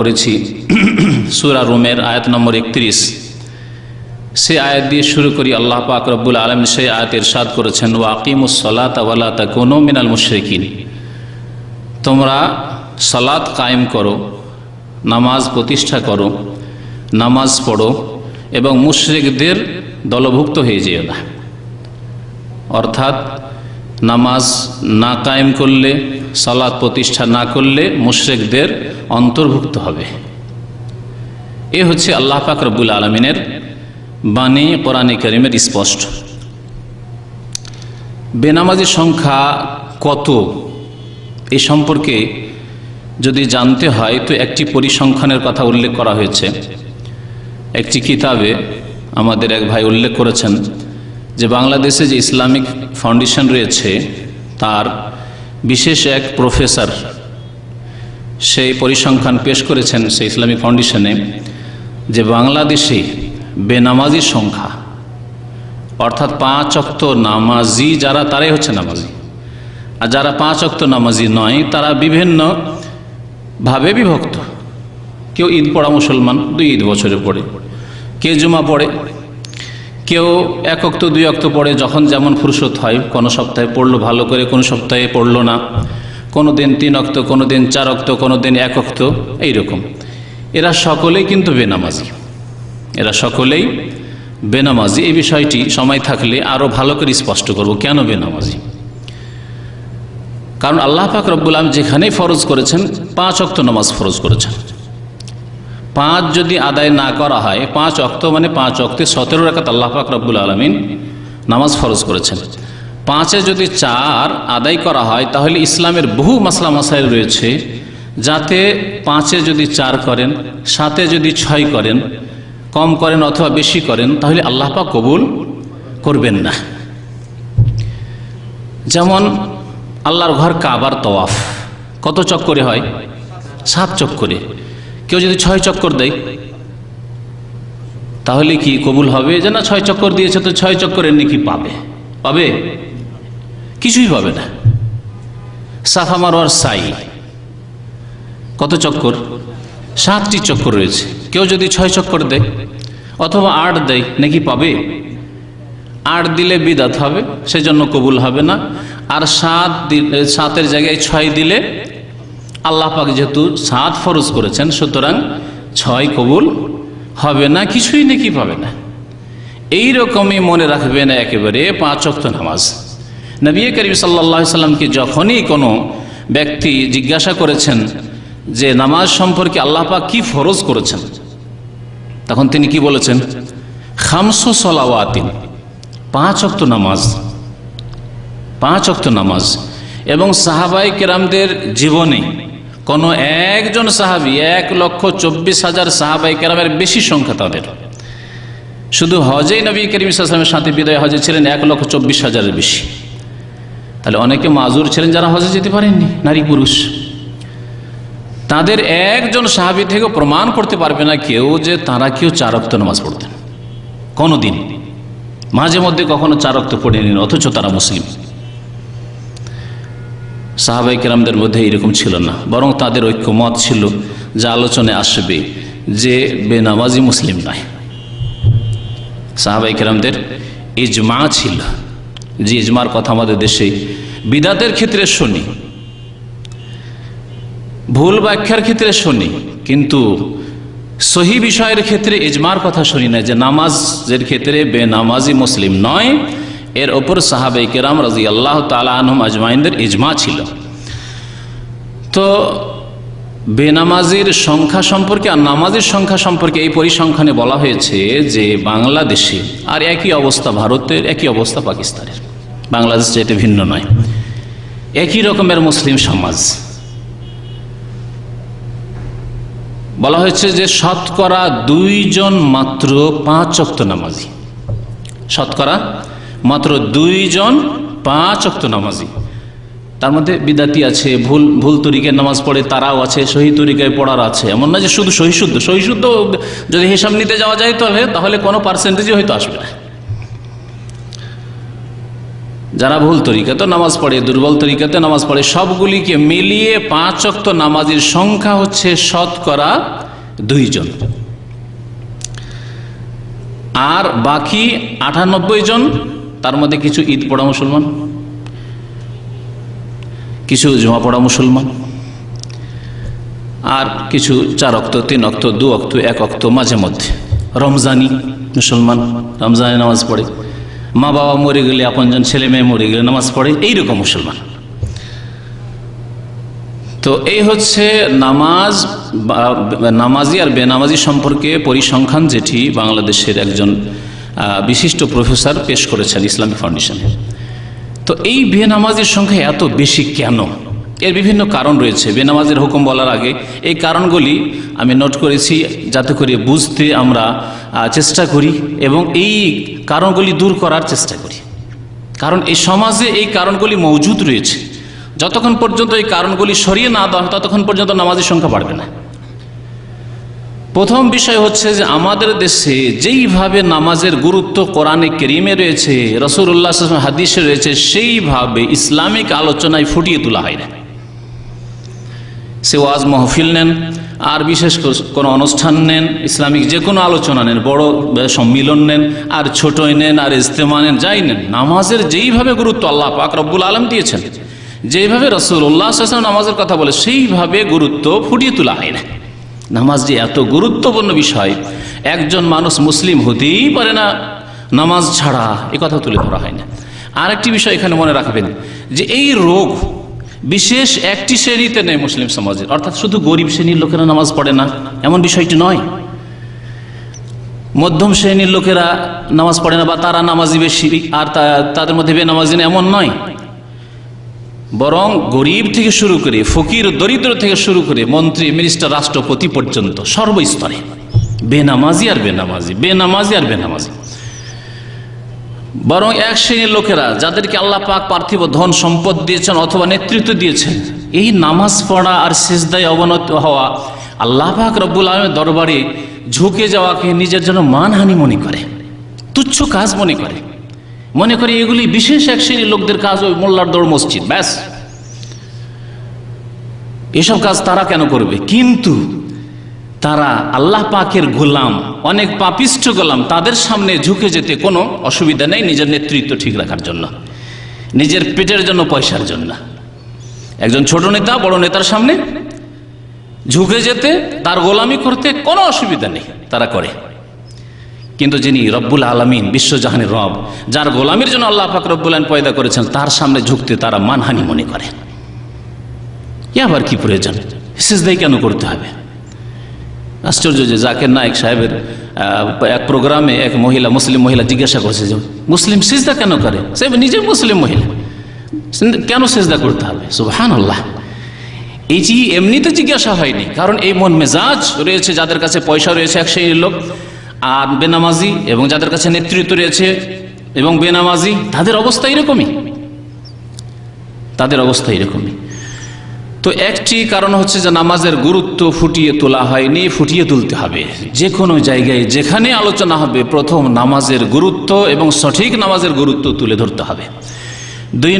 করেছি সুরা রুমের আয়াত নম্বর একত্রিশ। সে আয়াত দিয়ে শুরু করি, আল্লাহ পাক রব্বুল আলম সেই আয়াত ইরশাদ করেছেন ওয়াকিমুসলাত আওয়ালাতা কোনো মিনাল মুশরিকিন। তোমরা সালাত কায়েম করো, নামাজ প্রতিষ্ঠা করো, নামাজ পড়ো এবং মুশরিকদের দলভুক্ত হয়ে যেও না। অর্থাৎ নামাজ না কায়েম করলে সালাদ প্রতিষ্ঠা না করলে মুশরেকদের অন্তর্ভুক্ত হবে। এ হচ্ছে আল্লাহ পাক রব্বুল আলমিনের বাণী কোরআনে করিমের স্পষ্ট। বেনামাজির সংখ্যা কত? এ সম্পর্কে যদি জানতে হয়, তো একটি পরিসংখ্যানের কথা উল্লেখ করা হয়েছে। একটি কিতাবে আমাদের এক ভাই উল্লেখ করেছেন যে বাংলাদেশে যে ইসলামিক ফাউন্ডেশন রয়েছে, তার বিশেষ এক প্রফেসর সেই পরিসংখ্যান পেশ করেছেন সেই ইসলামিক ফাউন্ডেশনে যে বাংলাদেশে বেনামাজির সংখ্যা, অর্থাৎ পাঁচ অক্ত নামাজি, যারা তারাই হচ্ছে নামাজি। আর যারা পাঁচ অক্ত নামাজি নয়, তারা বিভিন্ন ভাবে বিভক্ত। কেউ ঈদ পড়া মুসলমান, দুই ঈদ বছরে পড়ে। কেউ জুমা পড়ে। কেউ এক অক্ত দুই অক্ত পড়ে, যখন যেমন ফুরসত হয়, কোনো সপ্তাহে পড়ল ভালো করে, কোনো সপ্তাহে পড়ল না। কোনো দিন তিন অক্ত কোনো দিন চার অক্ত কোনো দিন এক অক্ত, এইরকম। এরা সকলেই কিন্তু বেনামাজি। এরা সকলেই বেনামাজি। এই বিষয়টি সময় থাকলে আরও ভালো করে স্পষ্ট করব, কেন বেনামাজি? কারণ আল্লাহ পাক রব্বুল আলম যেখানেই ফরজ করেছেন, পাঁচ অক্ত নামাজ ফরজ করেছেন। পাঁচ যদি আদায় না করা হয়, পাঁচ অক্ত মানে পাঁচ অক্তে সতেরো রাখাত আল্লাহ পাক রব্বুল আলমিন নামাজ ফরজ করেছেন। পাঁচে যদি চার আদায় করা হয়, তাহলে ইসলামের বহু মাসলা মাসাইল রয়েছে, যাতে পাঁচে যদি চার করেন, সাতে যদি ছয় করেন, কম করেন অথবা বেশি করেন, তাহলে আল্লাহ পাক কবুল করবেন না। যেমন আল্লাহর ঘর কাবার তওয়াফ, কত চক্করে হয়? সাত চক্করে। কেউ যদি ছয় চক্কর দেয়, তাহলে কি কবুল হবে? যে না, ছয় চক্কর দিয়েছে, তো ছয় চক্করের নাকি পাবে? পাবে? কিছুই পাবে না। সাফা মারোয়ার সাই। কত চক্কর? সাতটি চক্কর রয়েছে। কেউ যদি ছয় চক্কর দেয়, অথবা আট দেয়, নাকি পাবে? আট দিলে বিদাত হবে, সেজন্য কবুল হবে না। আর সাত সাতের জায়গায় ছয় দিলে আল্লাহ পাক যেহেতু সাত ফরজ করেছেন, সুতরাং ছয় কবুল হবে না, কিছুই নাকি পাবে না। এই রকমই মনে রাখবে না একেবারে পাঁচ অক্ত নামাজ। নবী করিম সাল্লা সাল্লামকে যখনই কোনো ব্যক্তি জিজ্ঞাসা করেছেন যে নামাজ সম্পর্কে আল্লাহ পাক কি ফরজ করেছেন, তখন তিনি কি বলেছেন? খামসু সলাওয়াতিন, পাঁচ অক্ত নামাজ, পাঁচ অক্ত নামাজ। এবং সাহাবাই কেরামদের জীবনে কোনো একজন সাহাবি, এক লক্ষ চব্বিশ হাজার সাহাবাই কেরামের বেশি সংখ্যা তাদের। শুধু হজেই নবী করিম ইসলামের সাথে বিদায় হজে ছিলেন এক লক্ষ চব্বিশ হাজারের বেশি। তাহলে অনেকে মাজুর ছিলেন যারা হজে যেতে পারেননি, নারী পুরুষ। তাদের একজন সাহাবি থেকে প্রমাণ করতে পারবে না কেউ যে তারা কেউ চারক্ত নামাজ পড়তেন। কোনো দিন মাঝে মধ্যে কখনো চারক্ত পড়ে নিন অথচ তারা মুসলিম। সাহাবাই কেরামদের মধ্যে এরকম ছিল না, বরং তাদের ঐক্যমত ছিল যা আলোচনায় আসবে যে বেনামাজি মুসলিম নয়। সাহাবাই কেরামদের ইজমা ছিল। যে ইজমার কথা আমাদের দেশে বিদাতের ক্ষেত্রে শুনি। ভুল ব্যাখ্যার ক্ষেত্রে শুনি, কিন্তু সহি বিষয়ের ক্ষেত্রে ইজমার কথা শুনি না, যে নামাজের ক্ষেত্রে বেনামাজি মুসলিম নয়, এর ওপর সাহাবে কেরাম রাজি আল্লাহ তালা আনহম আজমাইনদের ইজমা ছিল। তো বেনামাজির সংখ্যা সম্পর্কে আর নামাজের সংখ্যা সম্পর্কে এই পরিসংখ্যানে বলা হয়েছে যে বাংলাদেশে আর একই অবস্থা ভারতের, একই অবস্থা পাকিস্তানের। বাংলাদেশ যেটা ভিন্ন নয়। একই রকমের মুসলিম সমাজ। বলা হয়েছে যে শতকরা দুইজন মাত্র পাঁচ অক্ত নামাজি। শতকরা মাত্র দুইজন পাঁচ অক্ত নামাজি। তার মধ্যে বিদাতি আছে, ভুল ভুল তরিকায় নামাজ পড়ে তারাও আছে, সহি তরিকায় পড়ার আছে। এমন না যে শুধু সহিশুদ্ধ। সহিশুদ্ধ যদি হিসাব নিতে যাওয়া যায় তাহলে তাহলে কোনো পার্সেন্টেজই হয়তো আসবে না। যারা ভুল তরিকাতে নামাজ পড়ে, দুর্বল তরিকাতে নামাজ পড়ে, সবগুলিকে মিলিয়ে পাঁচ অক্ত নামাজের সংখ্যা হচ্ছে শতকরা দুইজন। আর বাকি আটানব্বই জন, তার মধ্যে কিছু ঈদ পড়া মুসলমান, কিছু জমা পড়া মুসলমান, আর কিছু চার অক্ত তিন অক্ত দু অক্ত এক অক্ত মাঝে মধ্যে রমজানি মুসলমান, রমজানে নামাজ পড়ে। মা বাবা মরে গেলে আপনজন ছেলে মেয়ে মরে গেলে নামাজ পড়ে, এইরকম মুসলমান। তো এই হচ্ছে নামাজ নামাজি আর বেনামাজি সম্পর্কে পরিসংখ্যান যেটি বাংলাদেশের একজন বিশিষ্ট প্রফেসর পেশ করেছেন ইসলামিক ফাউন্ডেশনে। তো এই বেনামাজির সংখ্যা এত বেশি কেন? এর বিভিন্ন কারণ রয়েছে। বেনামাজের হুকুম বলার আগে এই কারণগুলি আমি নোট করেছি যাতে করে বুঝতে আমরা চেষ্টা করি এবং এই কারণগুলি দূর করার চেষ্টা করি। কারণ এই সমাজে এই কারণগুলি মজুদ রয়েছে। যতক্ষণ পর্যন্ত এই কারণগুলি সরিয়ে না দেওয়া ততক্ষণ পর্যন্ত নামাজের সংখ্যা বাড়বে না। প্রথম বিষয় হচ্ছে যে আমাদের দেশে যেইভাবে নামাজের গুরুত্ব কোরআনে কেরিমে রয়েছে রসুল্লাহ হাদিসে রয়েছে, সেইভাবে ইসলামিক আলোচনায় ফুটিয়ে তোলা হয় না। সে ওয়াজ মহফিল নেন আর বিশেষ করে কোনো অনুষ্ঠান নেন, ইসলামিক যে কোনো আলোচনা নেন, বড় সম্মিলন নেন, আর ছোটই নেন, আর ইজতেমা নেন, যাই নেন, নামাজের যেইভাবে গুরুত্ব আল্লাহ পাক রব্বুল আলম দিয়েছেন, যেইভাবে রসুল রসুল্লাহ নামাজের কথা বলে, সেইভাবে গুরুত্ব ফুটিয়ে তোলা হয় না। নামাজ যে এত গুরুত্বপূর্ণ বিষয়, একজন মানুষ মুসলিম হতেই পারে না, নামাজ ছাড়া এ কথা তুলে ধরা হয় না। আরেকটি বিষয় এখানে মনে রাখবেন, যে এই রোগ বিশেষ একটি শ্রেণীতে নেই মুসলিম সমাজের। অর্থাৎ শুধু গরিব শ্রেণির লোকেরা নামাজ পড়ে না, এমন বিষয়টি নয়। মধ্যম শ্রেণির লোকেরা নামাজ পড়ে না বা তারা নামাজি বেশি, আর তাদের মধ্যে বেনামাজি না এমন নয়। বরং গরিব থেকে শুরু করে ফকির, দরিদ্র থেকে শুরু করে মন্ত্রী, মিনিস্টার, রাষ্ট্রপতি পর্যন্ত সর্বস্তরে। বেনামাজি আর বেনামাজি বেনামাজি আর বেনামাজি বরং এক শ্রেণির লোকেরা যাদেরকে আল্লাহ পাক পার্থিব ধন সম্পদ দিয়েছেন অথবা নেতৃত্ব দিয়েছেন, এই নামাজ পড়া আর শেষদায় অবনত হওয়া আল্লাহ পাক রব্বুল আলমের দরবারে ঝুঁকে যাওয়াকে নিজের জন্য মানহানি মনে করে, তুচ্ছ কাজ মনে করে। মনে করে এগুলি বিশেষ এক শ্রেণির লোকদের কাজ ওই মোল্লার দৌড় মসজিদ, ব্যাস। এসব কাজ তারা কেন করবে? কিন্তু তারা আল্লাহ পাকের গোলাম, অনেক পাপিষ্ঠ গোলাম, তাদের সামনে ঝুঁকে যেতে কোনো অসুবিধা নেই নিজের নেতৃত্ব ঠিক রাখার জন্য, নিজের পেটের জন্য পয়সার জন্য। একজন ছোট নেতা, বড় নেতার সামনে ঝুঁকে যেতে, তার গোলামি করতে কোনো অসুবিধা নেই, তারা করে। কিন্তু যিনি রব্বুল আলমিন, বিশ্বজাহানের রব, যার গোলামির জন্য আল্লাহ পাক রব্বুল আলম পয়দা করেছেন, তার সামনে ঝুঁকতে তারা মানহানি মনে করে। এ আবার কি প্রয়োজন? সিজদাই কেন করতে হবে? আশ্চর্য যে জাকের নায়ক সাহেবের এক প্রোগ্রামে এক মহিলা, মুসলিম মহিলা জিজ্ঞাসা করছে যে, মুসলিম সিজদা কেন করে? সে নিজে মুসলিম মহিলা। কেন সেজদা করতে হবে? সুবহান আল্লাহ এই যে এমনিতে জিজ্ঞাসা হয়নি, কারণ এই মন মেজাজ রয়েছে যাদের কাছে পয়সা রয়েছে এক শ্রেণির লোক, আর বেনামাজি এবং যাদের কাছে নেতৃত্ব রয়েছে এবং বেনামাজি, তাদের অবস্থা এরকমই। তাদের অবস্থা এরকমই। তো একটি কারণ হচ্ছে যে নামাজের গুরুত্ব ফুটিয়ে তোলা হয়নি, ফুটিয়ে তুলতে হবে। যে কোনো জায়গায় যেখানে আলোচনা হবে, প্রথম নামাজের গুরুত্ব এবং সঠিক নামাজের গুরুত্ব তুলে ধরতে হবে। দুই